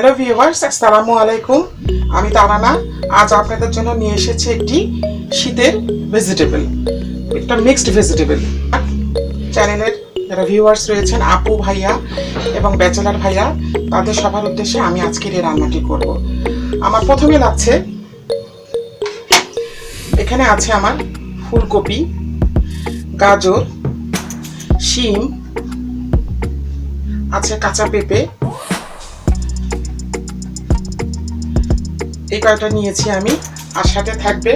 Hello viewers আসসালামু আলাইকুম আমি তারানা। আজ আপনাদের জন্য নিয়ে এসেছি একটি শীতের ভেজিটেবল একটা মিক্সড ভেজিটেবল চ্যানেলের যারা ভিউয়ার্স রয়েছেন, আপু ভাইয়া এবং ব্যাচেলার ভাইয়া, তাদের সবার উদ্দেশ্যে আমি আজকের এই রান্নাটি করব। আমার প্রথমে লাগছে, এখানে আছে আমার ফুলকপি, গাজর, শিম, আছে কাঁচা পেঁপে এই কয়টা নিয়েছি আমি, আর সাথে থাকবে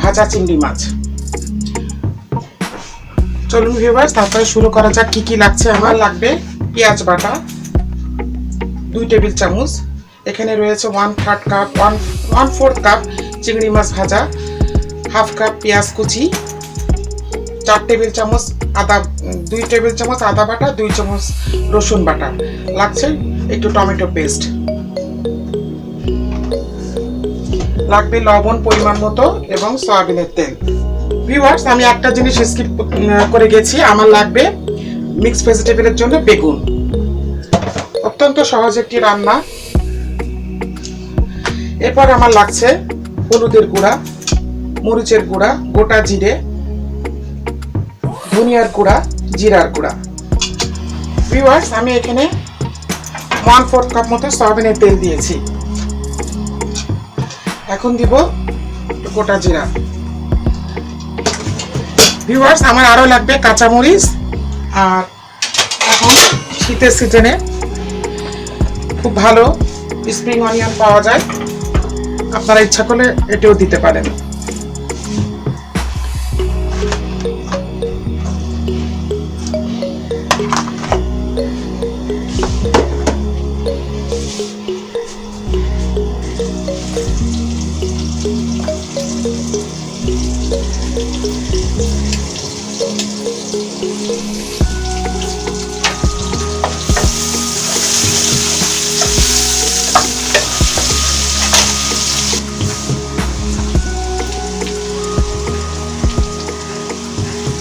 ভাজা চিংড়ি মাছ। চলুন ভিউয়ার্স তারপরে শুরু করা যাক কি কি লাগছে, আমার লাগবে পেঁয়াজ বাটা, দুই টেবিল চামচ। এখানে রয়েছে one third cup one one fourth cup চিংড়ি মাছ ভাজা হাফ কাপ পেঁয়াজ কুচি, চার টেবিল চামচ আদা, দুই টেবিল চামচ আদা বাটা, দুই চামচ রসুন বাটা। লাগছে একটু টমেটো পেস্ট লাগবে লবণ, পরিমাণ মতো এবং সয়াবিনের তেল। ভিউয়ার্স আমি একটা জিনিস স্কিপ করে গেছি। আমার লাগবে মিক্স ভেজিটেবলের জন্য বেগুন। অত্যন্ত সহজ একটি রান্না। এরপর আমার লাগছে হলুদের গুঁড়া, মরিচের গুঁড়া, গোটা জিরে, ধনিয়ার গুঁড়া, জিরার গুঁড়া। ভিউয়ার্স আমি এখানে ওয়ান ফোর্থ কাপ মতো সয়াবিনের তেল দিয়েছি। এখন দিব গোটা জিরা। ভিউয়ার্স আমার আরও লাগবে কাঁচামরিচ আর এখন শীতের সিজনে খুব ভালো স্প্রিং অনিয়ন পাওয়া যায়। আপনারা ইচ্ছা করলে এটিও দিতে পারেন।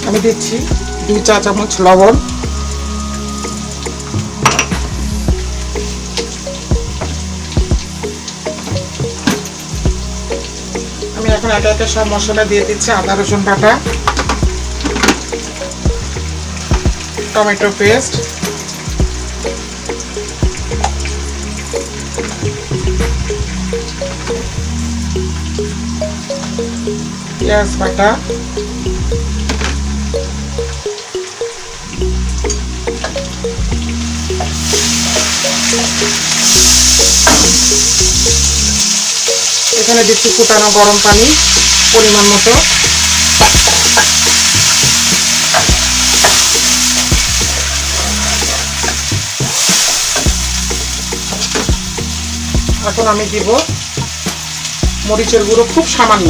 আমি দিচ্ছি দুই চা চামচ লবণ। আমি এখন একে একে সব মশলা দিয়ে দিচ্ছি, আদা, রসুন বাটা, টমেটো পেস্ট। পেঁয়াজ বাটা। এখানে দিচ্ছি ফুটানো গরম পানি পরিমাণ মতো। এখন আমি দিব মরিচের গুঁড়ো খুব সামান্য।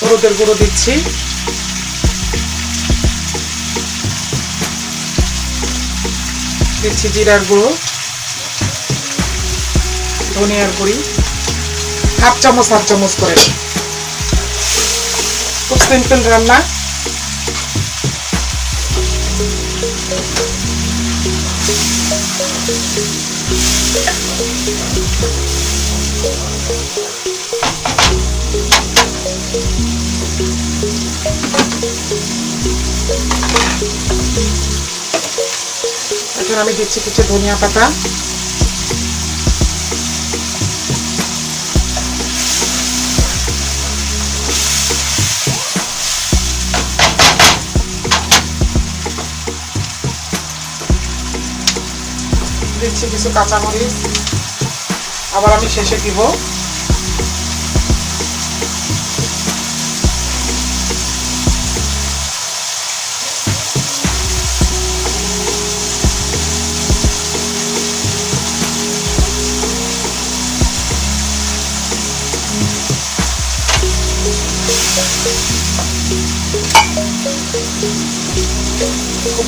হলুদের গুঁড়ো দিচ্ছি। দিচ্ছি জিরার গুঁড়ো ধনিয়ার গুঁড়ি হাফ চামচ হাফ চামচ করে। খুব সিম্পল রান্না। এখন আমি দিচ্ছি কিছু ধনিয়া পাতা। দিচ্ছি কিছু কাঁচামরিচ। আবার আমি শেষে দিব।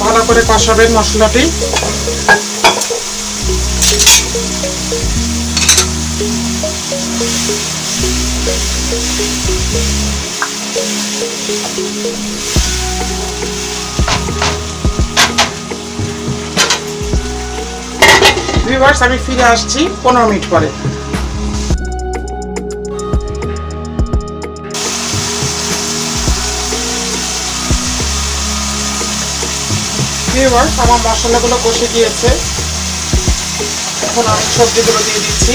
ভালো করে কষাবেন মশলাটি। ভিউয়ার্স আমি ফিরে আসছি পনেরো মিনিট পরে। ভিউয়ার্স আমার মশলাগুলো কষে গিয়েছে। এখন আমি সবজিগুলো দিয়ে দিচ্ছি।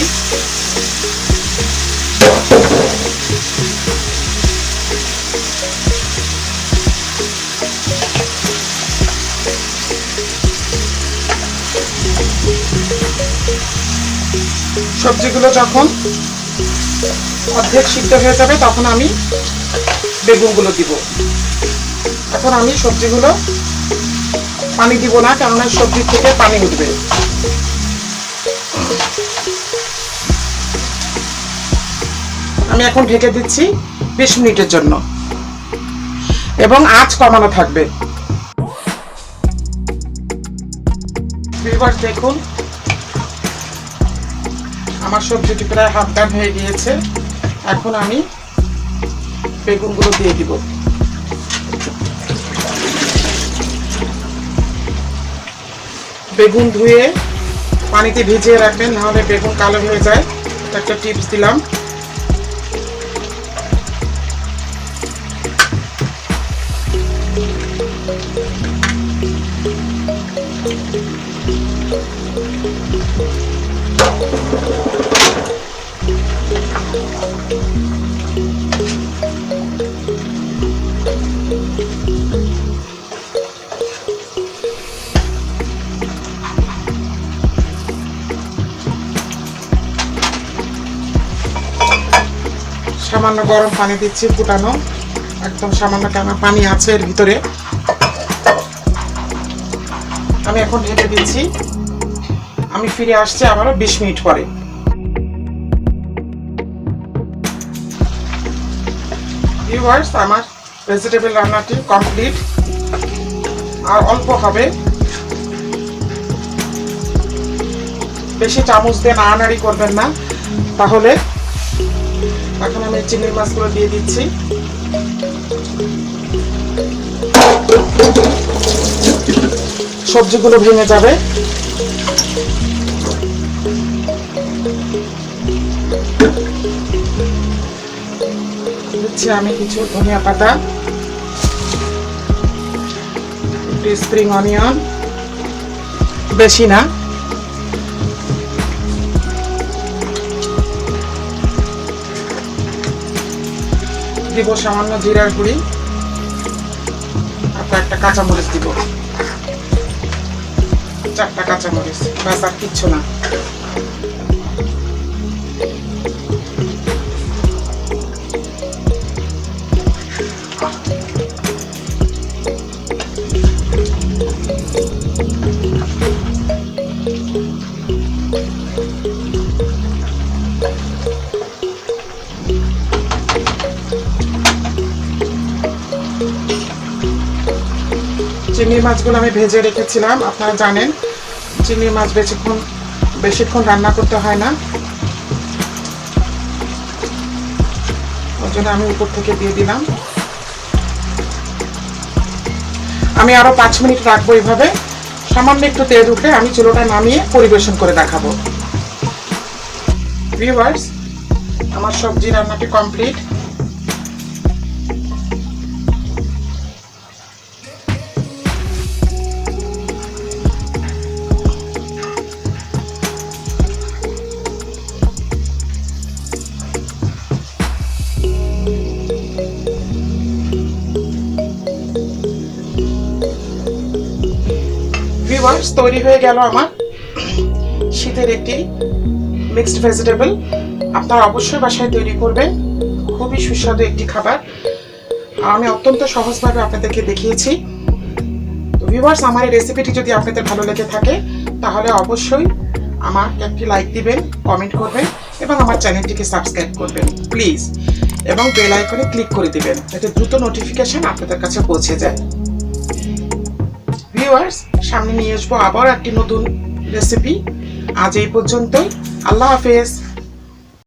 সবজিগুলো যখন অর্ধেক সিদ্ধ হয়ে যাবে, তখন আমি বেগুনগুলো দিব। এখন আমি সবজিগুলো পানি দিব না, কেননা সবজি থেকে পানি উঠবে। আমি এখন ঢেকে দিচ্ছি বিশ মিনিটের জন্য। এবং আঁচ কমানো থাকবে। দেখুন, আমার সবজিটি প্রায় হাফ ডান হয়ে গিয়েছে। এখন আমি বেগুনগুলো দিয়ে দিব। বেগুন ধুয়ে পানিতে ভিজিয়ে রাখবেন নাহলে বেগুন কালো হয়ে যায়। একটা টিপস দিলাম। সামান্য গরম পানি দিচ্ছি ফুটানো। একদম সামান্য কেন পানি আছে এর ভিতরে। আমি এখন ঢেকে দিচ্ছি। আমি ফিরে আসছি আবারও বিশ মিনিট পরে। আমার ভেজিটেবল রান্নাটি কমপ্লিট আর অল্প হবে। বেশি চামচ দিয়ে নাড়ানাড়ি করবেন না। তাহলে এখন আমি চিংড়ি মাছগুলো দিয়ে দিচ্ছি। সবজিগুলো ভেঙে যাবে। দিচ্ছি আমি কিছু ধনিয়া পাতা স্প্রিং অনিয়ন বেশি না। দিব সামান্য জিরার গুঁড়ি আর একটা কাঁচামরিচ দিব। চারটা কাঁচামরিচ ব্যাস আর কিচ্ছু না। চিংড়ি মাছগুলো আমি ভেজে রেখেছিলাম, আপনারা জানেন। চিংড়ি মাছ বেশিক্ষণ বেশিক্ষণ রান্না করতে হয় না। ওই জন্য আমি উপর থেকে দিয়ে দিলাম। আমি আরও পাঁচ মিনিট রাখব এইভাবে। সামান্য একটু তেল উঠে আমি চুলোটা নামিয়ে পরিবেশন করে দেখাবো। ভিউয়ার্স আমার সবজি রান্নাটি কমপ্লিট ভিউয়ার্স তৈরি হয়ে গেল আমার শীতের একটি মিক্সড ভেজিটেবল আপনারা অবশ্যই বাসায় তৈরি করবেন। খুবই সুস্বাদু একটি খাবার। আমি অত্যন্ত সহজভাবে আপনাদেরকে দেখিয়েছি। তো ভিউয়ার্স আমার এই রেসিপিটি যদি আপনাদের ভালো লেগে থাকে, তাহলে অবশ্যই আমার একটি লাইক দিবেন কমেন্ট করবেন এবং আমার চ্যানেলটিকে সাবস্ক্রাইব করবেন প্লিজ এবং বেল আইকনে ক্লিক করে দিবেন, যাতে দ্রুত নোটিফিকেশন আপনাদের কাছে পৌঁছে যায়। ভিউয়ার্স সামনে নিয়ে আসব আবার একটি নতুন রেসিপি আজ এই পর্যন্তই। আল্লাহ হাফেজ।